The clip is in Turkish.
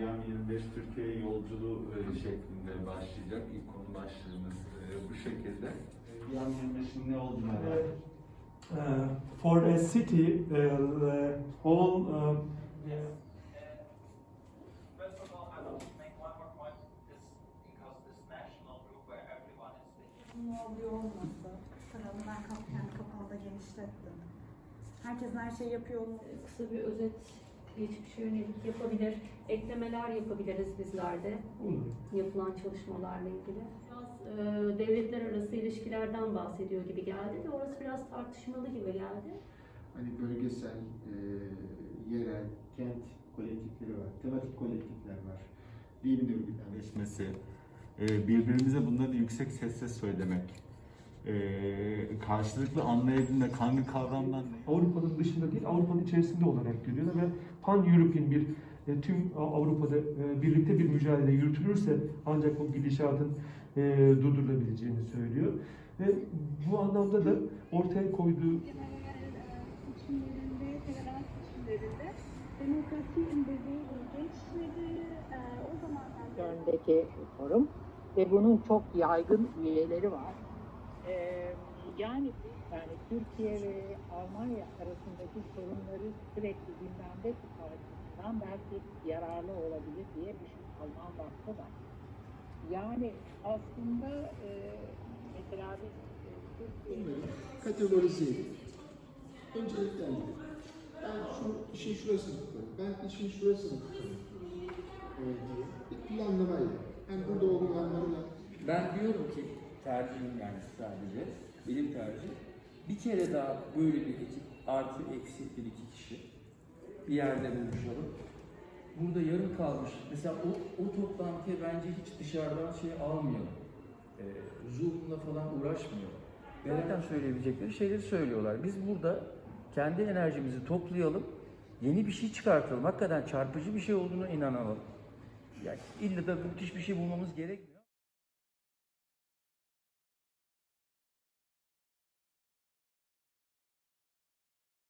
Yam 25 Türkiye yolculuğu e, şeklinde başlayacak. İlk konu başlığımız e, bu şekilde. E, Yam 25'in ne olduğunu ediyorum. Uh, for a city, uh, the whole uh, oluyor olması. Paralı ben kendi kafamda genişlettim. Herkesin her şeyi yapıyor olması. kısa bir özet geçmişe yönelik yapabilir, eklemeler yapabiliriz bizler de olur. yapılan çalışmalarla ilgili. Biraz e, devletler arası ilişkilerden bahsediyor gibi geldi de orası biraz tartışmalı gibi geldi. hani bölgesel, e, yerel, kent kolektifleri var, tematik kolektifler var. Din örgütlenmesi. E, birbirimize bunları yüksek sesle söylemek, e, karşılıklı anlayabilmek, hangi kavramdan ne? Avrupa'nın dışında değil, Avrupa'nın içerisinde olarak görüyorlar ve pan-European bir e, tüm Avrupa'da e, birlikte bir mücadele yürütülürse ancak bu gidişatın e, durdurulabileceğini söylüyor. Ve bu anlamda da ortaya koyduğu genel e, seçimlerinde, federal seçimlerinde demokrasi imlediği geçmedi. O zamandan yönündeki forum ve bunun çok yaygın üyeleri var. Ee, yani yani Türkiye ve Almanya arasındaki sorunları sürekli gündemde tutmak açısından belki yararlı olabilir diye bir şey Alman vakfı var. Yani aslında e, mesela biz e, kategorize edip önceliklendirip ben şu işin şurasını tutarım, ben işin şurasını tutarım. E, diye bir planlamayla, yani burada olanlarla Ben diyorum ki tercihim yani sadece benim tercihim bir kere daha böyle bir ekip artı eksi bir iki kişi bir yerde buluşalım. Burada yarım kalmış. Mesela o, o toplantıya bence hiç dışarıdan şey almıyor. Ee, Zoom'la falan uğraşmıyor. Zaten söyleyebilecekleri şeyleri söylüyorlar. Biz burada kendi enerjimizi toplayalım, yeni bir şey çıkartalım. Hakikaten çarpıcı bir şey olduğuna inanalım. Yani illa da müthiş bir şey bulmamız gerekmiyor.